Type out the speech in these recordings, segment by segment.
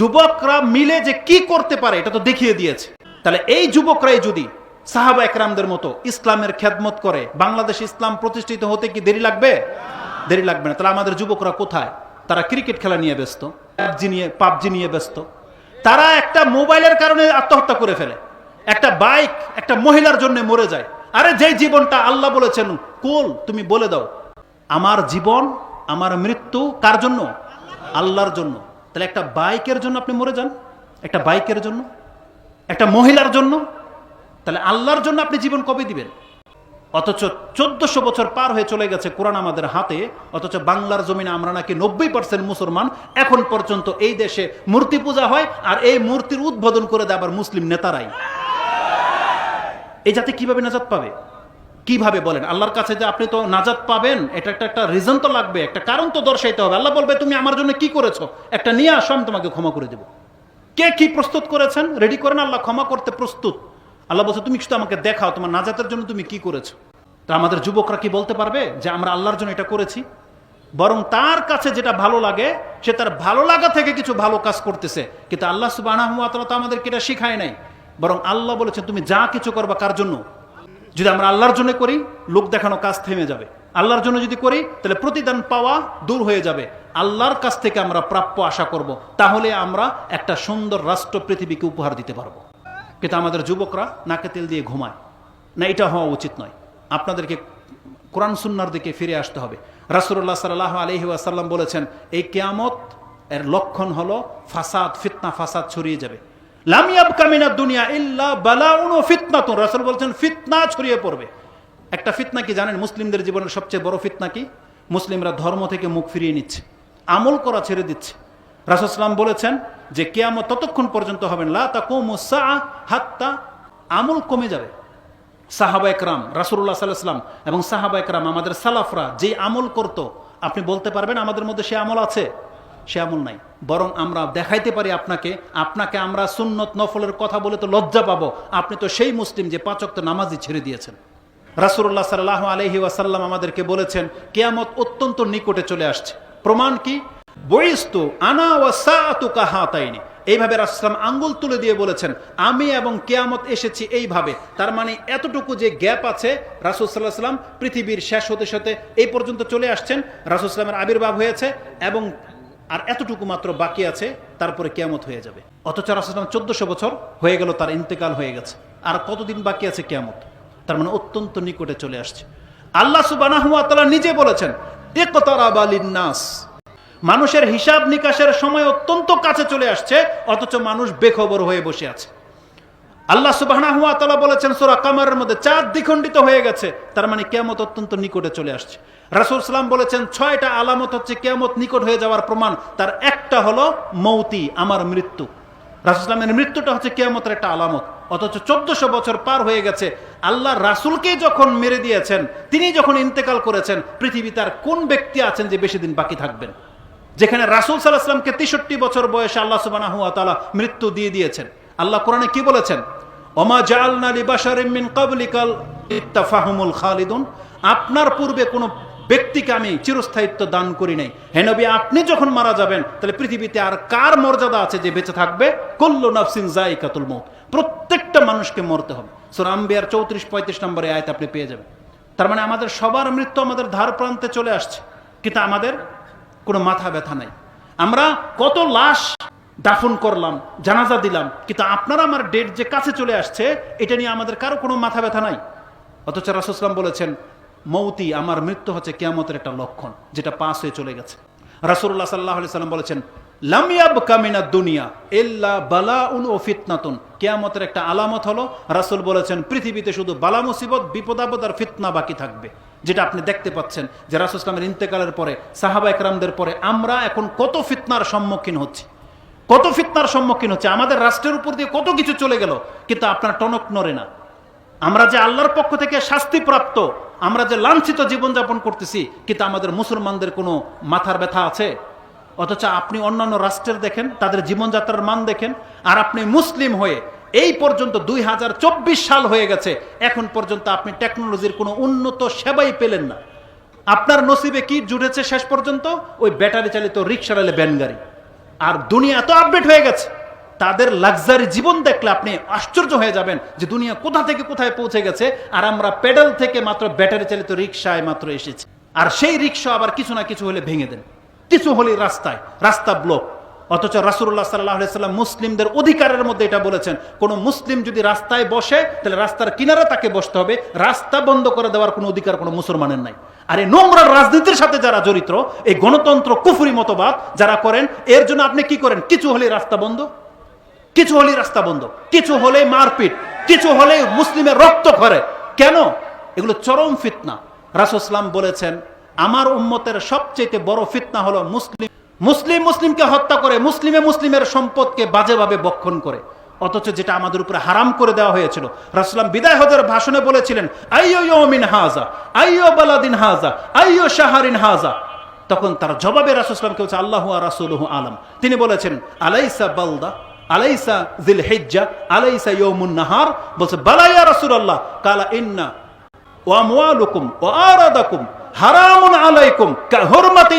যুবকরা মিলে যে কি করতে পারে, এটা তো দেখিয়ে দিয়েছে। তাহলে এই যুবকরাই যদি সাহাবা একরামদের মতো ইসলামের খেদমত করে, বাংলাদেশ ইসলাম প্রতিষ্ঠিত হতে কি দেরি লাগবে? দেরি লাগবে না। তাহলে আমাদের যুবকরা কোথায়? তারা ক্রিকেট খেলা নিয়ে ব্যস্ত, পাবজি নিয়ে পাবজি নিয়ে ব্যস্ত। তারা একটা মোবাইলের কারণে আত্মহত্যা করে ফেলে। একটা বাইক, একটা মহিলার জন্য মরে যায়। আরে যে জীবনটা আল্লাহ বলেছেন, কুল, তুমি বলে দাও, আমার জীবন, আমার মৃত্যু কার জন্য? আল্লাহর জন্য। তাহলে একটা বাইকের জন্য আপনি মরে যান, একটা বাইকের জন্য, একটা মহিলার জন্য, তাহলে আল্লাহর জন্য আপনি জীবন কবে দিবেন? অথচ চোদ্দশো বছর পার হয়ে চলে গেছে কোরআন আমাদের হাতে, অথচ বাংলার জমিনে আমরা নাকি নব্বই পার্সেন্ট মুসলমান, এখন পর্যন্ত এই দেশে মূর্তি পূজা হয় আর এই মূর্তির উদ্বোধন করে দেয় আবার মুসলিম নেতারাই। এই জাতি কীভাবে নাজাত পাবে? কীভাবে বলেন? আল্লাহর কাছে যে আপনি তো নাজাত পাবেন, এটা একটা একটা রিজন তো লাগবে, একটা কারণ তো দর্শাইতে হবে। আল্লাহ বলবে, তুমি আমার জন্য কি করেছ? একটা নিয়ে আসো, আমি তোমাকে ক্ষমা করে দেবো। কে কি প্রস্তুত করেছেন? রেডি করেন? আল্লাহ ক্ষমা করতে প্রস্তুত। আল্লাহ বলছে, তুমি শুধু আমাকে দেখাও, তোমার নাজাতের জন্য তুমি কি করেছ? তা আমাদের যুবকরা কি বলতে পারবে যে, আমরা আল্লাহর জন্য এটা করেছি? বরং তার কাছে যেটা ভালো লাগে, সে তার ভালো লাগা থেকে কিছু ভালো কাজ করতেছে। কিন্তু আল্লাহ সুবাহ আমাদেরকে এটা শিখায় নাই। বরং আল্লাহ বলেছেন, তুমি যা কিছু করবা কার জন্য যদি আমরা আল্লাহর জন্য করি, লোক দেখানো কাজ থেমে যাবে। আল্লাহর জন্য যদি করি, তাহলে প্রতিদান পাওয়া দূর হয়ে যাবে। আল্লাহর কাছ থেকে আমরা প্রাপ্য আশা করব। তাহলে আমরা একটা সুন্দর রাষ্ট্র পৃথিবীকে উপহার দিতে পারব। কিন্তু আমাদের যুবকরা নাকে তেল দিয়ে ঘুমায়। না, এটা হওয়া উচিত নয়। আপনাদেরকে কোরআন সুন্নার দিকে ফিরে আসতে হবে। রাসুল্লাহ সাল্লাহ আলহি আসাল্লাম বলেছেন, এই কেয়ামত এর লক্ষণ হলো ফাসাদ, ফিতনা ফাসাদ ছড়িয়ে যাবে। লামিয়াব কামিনা দুনিয়া ইল্লা বালাউন ফিতনা তো রাসুল বলছেন, ফিতনা ছড়িয়ে পড়বে। একটা ফিতনা কি জানেন? মুসলিমদের জীবনের সবচেয়ে বড় ফিতনা কি? মুসলিমরা ধর্ম থেকে মুখ ফিরিয়ে নিচ্ছে, আমল করা ছেড়ে দিচ্ছে। রাসুলাম বলেছেন যে, কেয়ামত ততক্ষণ পর্যন্ত হবেন লা তা কোমুসা হাত্তা আমল কমে যাবে। সাহাবা একরাম রাসুল্লাহ সাল্লাহাম এবং সাহাবা একরাম, আমাদের সালাফরা যে আমল করত, আপনি বলতে পারবেন আমাদের মধ্যে সে আমল আছে? সে আমল নাই। বরং আমরা দেখাইতে পারি আপনাকে আপনাকে আমরা সুন্নত নফলের কথা বলে তো লজ্জা পাবো। আপনি তো সেই মুসলিম যে পাচক তো নামাজই ছেড়ে দিয়েছেন। রাসুল্লাহ সাল্লাহ আলহি ওয়াসাল্লাম আমাদেরকে বলেছেন, কেয়ামত অত্যন্ত নিকটে চলে আসছে। প্রমাণ কি? বইস্তু আনা ওয়াসাতু কাহাতাইনি। এইভাবে রাসলাম আঙ্গুল তুলে দিয়ে বলেছেন, আমি এবং কেয়ামত এসেছি এইভাবে। তার মানে এতটুকু যে গ্যাপ আছে, রাসুল সাল্লাহ সাল্লাম পৃথিবীর শেষ হতে সাথে এই পর্যন্ত চলে আসছেন। রাসুল সাল্লামের আবির্ভাব হয়েছে এবং আর এতটুকু মাত্র বাকি আছে, তারপরে কেয়ামত হয়ে যাবে। অথচ রাসুলাম চোদ্দশো বছর হয়ে গেল, তার ইন্তেকাল হয়ে গেছে। আর কতদিন বাকি আছে কেয়ামত? তার মানে অত্যন্ত নিকটে চলে আসছে। আল্লাহ সুবাহ নিজে বলেছেন নাস মানুষের হিসাব নিকাশের সময় অত্যন্ত কাছে চলে আসছে, অথচ মানুষ বেখবর হয়ে বসে আছে। আল্লাহ সুবাহ বলেছেন, সোরা কামারের মধ্যে চাঁদ দ্বিখণ্ডিত হয়ে গেছে, তার মানে কেয়ামত অত্যন্ত নিকটে চলে আসছে। রাসুল সালাম বলেছেন, ছয়টা আলামত হচ্ছে কেয়ামত নিকট হয়ে যাওয়ার প্রমাণ, তার একটা হলো মৌতি, আমার মৃত্যু। রাসুলামের মৃত্যুটা হচ্ছে কেয়ামতের একটা আলামত, অথচ চোদ্দশো বছর পার হয়ে গেছে, আল্লাহ রাসুলকে যখন মেরে দিয়েছেন, তিনি যখন ইন্তেকাল করেছেন পৃথিবী তার কোন ব্যক্তি আছেন যে বেশি দিন বাকি থাকবেন? যেখানে রাসুল সাল্লাহামকে তেষট্টি বছর বয়সে আল্লাহ সুবাহ মৃত্যু দিয়ে দিয়েছেন। আল্লাহ কোরআনে কি বলেছেন? ওমা জালনা খালিদুন আপনার পূর্বে কোনো ব্যক্তিকে আমি চিরস্থায়িত্ব দান করি নাই। হে নবী, আপনি যখন মারা যাবেন, তাহলে পৃথিবীতে আর কার মর্যাদা আছে যে বেঁচে থাকবে? কল্ল নাফসিন জাইকাতুল মৌত প্রত্যেকটা মানুষকে মরতে হবে। সোরাম্বিয়ার চৌত্রিশ, পঁয়ত্রিশ নম্বরে আয়ত আপনি পেয়ে যাবেন। তার মানে আমাদের সবার মৃত্যু আমাদের ধার প্রান্তে চলে আসছে। কিন্তু আমাদের কোনো মাথা ব্যথা নাই। আমরা কত লাশ দাফন করলাম, জানাজা দিলাম, কিন্তু আপনারা আমার ডেট যে কাছে চলে আসছে, এটা নিয়ে আমাদের কারও কোনো মাথা ব্যথা নাই। অথচ রাসুসলাম বলেছেন, মৌতি আমার মৃত্যু হচ্ছে কেয়ামতের একটা লক্ষণ, যেটা পাস হয়ে চলে গেছে। রাসুল্লাহ সাল্লাহ সাল্লাম বলেছেন লামিয়াব কামিনা দুনিয়া এল্লা বালা উন ও ফিতনাতুন। কেয়ামতের একটা আলামত হলো, রাসুল বলেছেন, পৃথিবীতে শুধু বালা মুসিবত বিপদাবদ আর ফিতনা বাকি থাকবে। যেটা আপনি দেখতে পাচ্ছেন যে রাসুল ইসলামের ইন্তেকালের পরে সাহাবা একরামদের পরে আমরা এখন কত ফিতনার সম্মুখীন হচ্ছি। কত ফিতনার সম্মুখীন হচ্ছে, আমাদের রাষ্ট্রের উপর দিয়ে কত কিছু চলে গেল, কিন্তু আপনার টনক নড়ে না। আমরা যে আল্লাহর পক্ষ থেকে শাস্তিপ্রাপ্ত, আমরা যে লাঞ্ছিত জীবনযাপন করতেছি, কিন্তু আমাদের মুসলমানদের কোনো মাথার ব্যথা আছে? অথচ আপনি অন্যান্য রাষ্ট্রের দেখেন, তাদের জীবনযাত্রার মান দেখেন, আর আপনি মুসলিম হয়ে এই পর্যন্ত দুই হাজার চব্বিশ সাল হয়ে গেছে, এখন পর্যন্ত আপনি টেকনোলজির কোনো উন্নত সেবাই পেলেন না। আপনার নসিবে কি জুড়েছে শেষ পর্যন্ত? ওই ব্যাটারি চালিত রিক্সা রেলে ব্যান গাড়ি। আর দুনিয়া এত আপডেট হয়ে গেছে, তাদের লাক্সারি জীবন দেখলে আপনি আশ্চর্য হয়ে যাবেন যে দুনিয়া কোথা থেকে কোথায় পৌঁছে গেছে, আর আমরা পেডাল থেকে মাত্র ব্যাটারি চালিত রিক্সায় মাত্র এসেছি। আর সেই রিক্সা আবার কিছু না কিছু হলে ভেঙে দেন। কিছু হলে রাস্তায়, রাস্তা ব্লক অথচ রাসুল্লাহ সাল্লাহ সাল্লাম মুসলিমদের অধিকারের মধ্যে এটা বলেছেন, কোনো মুসলিম যদি রাস্তায় বসে, তাহলে রাস্তার কিনারে তাকে বসতে হবে, রাস্তা বন্ধ করে দেওয়ার কোনো অধিকার কোনো মুসলমানের নাই। আর এই নোংরা রাজনীতির সাথে যারা জড়িত, এই গণতন্ত্র কুফুরি মতবাদ যারা করেন, এর জন্য আপনি কি করেন? কিছু হলেই রাস্তা বন্ধ, কিছু হলেই রাস্তা বন্ধ, কিছু হলেই মারপিট, কিছু হলেই মুসলিমের রক্ত করে কেন? এগুলো চরম ফিতনা। রাসুসলাম বলেছেন, আমার উম্মতের সবচেয়ে বড় ফিতনা হলো মুসলিম মুসলিম মুসলিমকে হত্যা করে, মুসলিমে মুসলিমের সম্পদকে বাজেভাবে বক্ষণ করে। অথচ যেটা আমাদের উপরে হারাম করে দেওয়া হয়েছিল। রাসুলাম বিদায় হজের ভাষণে বলেছিলেন, আইয়ো ইয়মিন হাজা আইয়ো বালাদিন হাজা আইয়ো শাহারিন হাজা তখন তার জবাবে রাসুসলামকে বলছে, আল্লাহ রাসুলহ আলম। তিনি বলেছেন, আলাইসা বালদা, আলাইসা জিল হেজ্জা আলাইসা ইয়মুন নাহার। বলছে বালাইয়া রাসুলাল্লাহ। কালা, ইন্না ও আমওয়ালুকুম ও আরাদাকুম। হারামুন আলাইকুম হুরমাতি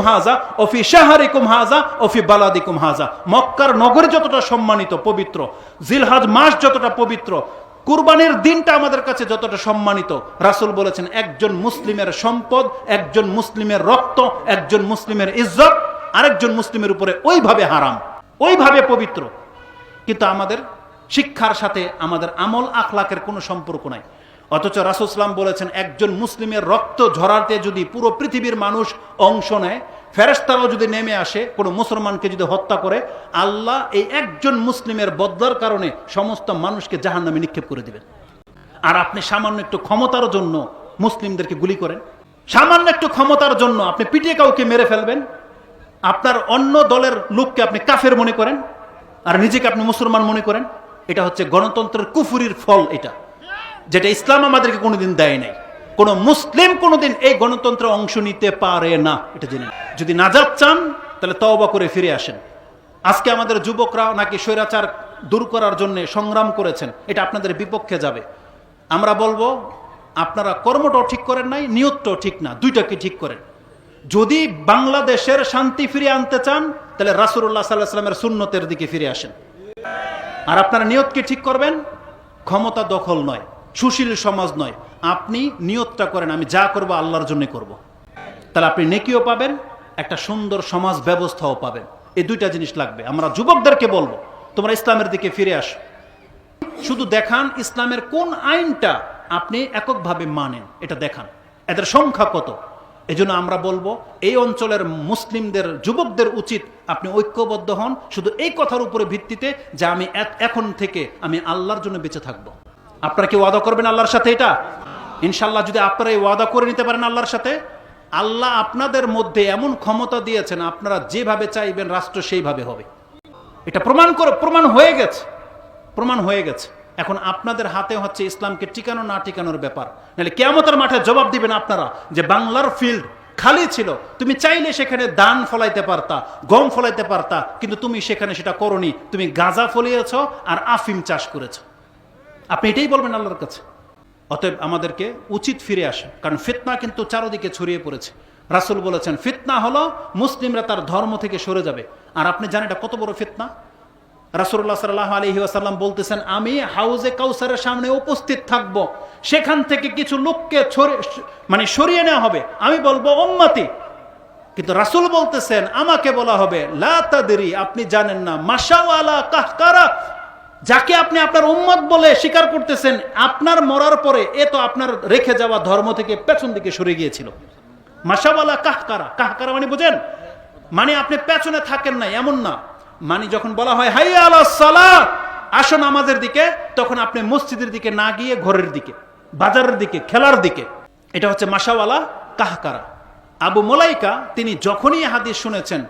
হাজা হাজা বালাদিকুম হাজা মক্কার নগর যতটা সম্মানিত, পবিত্র মাস যতটা পবিত্র দিনটা আমাদের কাছে যতটা সম্মানিত, রাসূল বলেছেন, একজন মুসলিমের সম্পদ, একজন মুসলিমের রক্ত, একজন মুসলিমের ইজ্জত, আরেকজন মুসলিমের উপরে ওইভাবে হারাম, ওইভাবে পবিত্র। কিন্তু আমাদের শিক্ষার সাথে আমাদের আমল আখলাকের কোনো সম্পর্ক নাই। অথচ রাসুসলাম বলেছেন, একজন মুসলিমের রক্ত ঝরাতে যদি পুরো পৃথিবীর মানুষ অংশ নেয় ফেরেস্তারাও যদি নেমে আসে, কোনো মুসলমানকে যদি হত্যা করে, আল্লাহ এই একজন মুসলিমের বদলার কারণে সমস্ত মানুষকে জাহান নামে নিক্ষেপ করে দিবেন। আর আপনি সামান্য একটু ক্ষমতার জন্য মুসলিমদেরকে গুলি করেন, সামান্য একটু ক্ষমতার জন্য আপনি পিটিয়ে কাউকে মেরে ফেলবেন, আপনার অন্য দলের লোককে আপনি কাফের মনে করেন, আর নিজেকে আপনি মুসলমান মনে করেন, এটা হচ্ছে গণতন্ত্রের কুফুরির ফল এটা। যেটা ইসলাম আমাদেরকে কোনোদিন দেয় নাই। কোন মুসলিম কোনোদিন এই গণতন্ত্রে অংশ নিতে পারে না, এটা জেনে যদি নাজাত চান, তাহলে তওবা করে ফিরে আসেন। আজকে আমাদের যুবকরা নাকি স্বৈরাচার দূর করার জন্য সংগ্রাম করেছেন, এটা আপনাদের বিপক্ষে যাবে। আমরা বলব, আপনারা কর্মটাও ঠিক করেন নাই, নিয়তটাও ঠিক না দুইটাকে ঠিক করেন? যদি বাংলাদেশের শান্তি ফিরিয়ে আনতে চান, তাহলে রাসুল্লাহ সাল্লাহ সুন্নতের দিকে ফিরে আসেন। আর আপনারা নিয়তকে ঠিক করবেন? ক্ষমতা দখল নয়। সুশীল সমাজ নয়। আপনি নিয়তটা করেন, আমি যা করব আল্লাহর জন্য করব। তাহলে আপনি নেকিও পাবেন, একটা সুন্দর সমাজ ব্যবস্থাও পাবেন। এই দুইটা জিনিস লাগবে। আমরা যুবকদেরকে বলব, তোমরা ইসলামের দিকে ফিরে আসো। শুধু দেখান ইসলামের কোন আইনটা আপনি এককভাবে মানেন, এটা দেখান। এদের সংখ্যা কত? এজন্য আমরা বলব, এই অঞ্চলের মুসলিমদের, যুবকদের উচিত আপনি ঐক্যবদ্ধ হন। শুধু এই কথার উপরে ভিত্তিতে যে আমি এখন থেকে আমি আল্লাহর জন্য বেঁচে থাকব। আপনারা কি ওয়াদা করবেন আল্লাহর সাথে এটা? ইনশাল্লাহ যদি আপনারা এই ওয়াদা করে নিতে পারেন আল্লাহর সাথে, আল্লাহ আপনাদের মধ্যে এমন ক্ষমতা দিয়েছেন, আপনারা যেভাবে চাইবেন রাষ্ট্র সেইভাবে হবে। এটা প্রমাণ করে, প্রমাণ হয়ে গেছে। প্রমাণ হয়ে গেছে। এখন আপনাদের হাতে হচ্ছে ইসলামকে টিকানো না টিকানোর ব্যাপার। নাহলে কেয়ামতের মাঠে জবাব দিবেন আপনারা যে বাংলার ফিল্ড খালি ছিল, তুমি চাইলে সেখানে দান ফলাইতে পারতা, গম ফলাইতে পারতা, কিন্তু তুমি সেখানে সেটা করনি। তুমি গাঁজা ফলিয়েছ আর আফিম চাষ করেছ। আপনি এটাই বলবেন আল্লাহর কাছে। অতএব আমাদেরকে উচিত ফিরে আসে, কারণ ফিতনা কিন্তু চারদিকে ছড়িয়ে পড়েছে। রাসুল বলেছেন, ফিতনা হলো মুসলিমরা তার ধর্ম থেকে সরে যাবে। আর আপনি জানেন এটা কত বড় ফিতনা? রাসুল্লাহ সাল্লাহ আলহি আসাল্লাম বলতেছেন, আমি হাউজে কাউসারের সামনে উপস্থিত থাকব। সেখান থেকে কিছু লোককে মানে সরিয়ে নেওয়া হবে। আমি বলব ওম্মাতি কিন্তু রাসুল বলতেছেন, আমাকে বলা হবে লাতাদেরি আপনি জানেন না মাসাওয়ালা কাহকারা। যাকে আপনি আপনার উম্মত বলে স্বীকার করতেছেন, আপনার মরার পরে এ তো আপনার রেখে যাওয়া ধর্ম থেকে পেছন দিকে সরে গিয়েছিল। মাসাওয়ালা কাহকারা। কাহকারা মানে বুঝেন? মানে আপনি পেছনে থাকেন না, এমন না। মানে যখন বলা হয় হাই আলা সালা আসুন আমাদের দিকে, তখন আপনি মসজিদের দিকে না গিয়ে ঘরের দিকে, বাজারের দিকে, খেলার দিকে। এটা হচ্ছে মাসাওয়ালা কাহকারা। আবু মোলাইকা, তিনি যখনই হাদিস শুনেছেন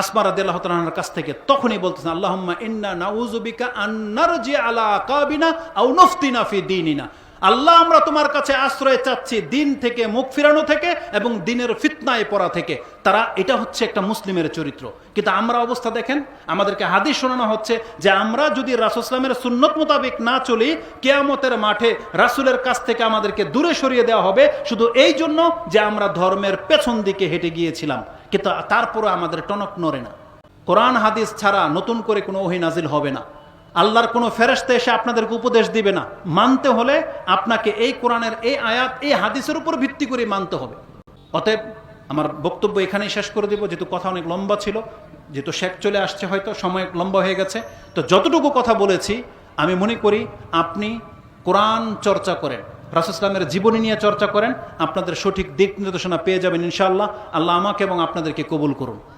আসমারা দেল্লাহ তালার কাছ থেকে তখনই বলতেছেন, আল্লাহম্মা ইন্না নাউজুবিকা আন্নার আলা কাবিনা আউ নফতিনা ফি দিনিনা। আল্লাহ আমরা তোমার কাছে আশ্রয় চাচ্ছি দিন থেকে, মুখ ফিরানো থেকে এবং দিনের ফিতনায় পড়া থেকে। তারা, এটা হচ্ছে একটা মুসলিমের চরিত্র। কিন্তু আমরা অবস্থা দেখেন, আমাদেরকে হাদিস শোনানো হচ্ছে যে আমরা যদি রাসুসলামের সুন্নত মোতাবেক না চলি, কেয়ামতের মাঠে রাসুলের কাছ থেকে আমাদেরকে দূরে সরিয়ে দেওয়া হবে। শুধু এই জন্য যে আমরা ধর্মের পেছন দিকে হেঁটে গিয়েছিলাম, কিন্তু তারপরে আমাদের টনক নড়ে না। কোরআন, হাদিস ছাড়া নতুন করে কোনো ওহি নাজিল হবে না। আল্লাহর কোনো ফেরেস্তে এসে আপনাদেরকে উপদেশ দিবে না। মানতে হলে আপনাকে এই কোরআনের এই আয়াত, এই হাদিসের উপর ভিত্তি করে মানতে হবে। অতএব আমার বক্তব্য এখানেই শেষ করে দিব। যেহেতু কথা অনেক লম্বা ছিল, যেহেতু শেখ চলে আসছে হয়তো, সময় লম্বা হয়ে গেছে। তো যতটুকু কথা বলেছি, আমি মনে করি আপনি কোরআন চর্চা করেন রাসুসলামের জীবনী নিয়ে চর্চা করেন, আপনাদের সঠিক দিক নির্দেশনা পেয়ে যাবেন ইনশাআল্লাহ। আল্লাহ আমাকে এবং আপনাদেরকে কবুল করুন।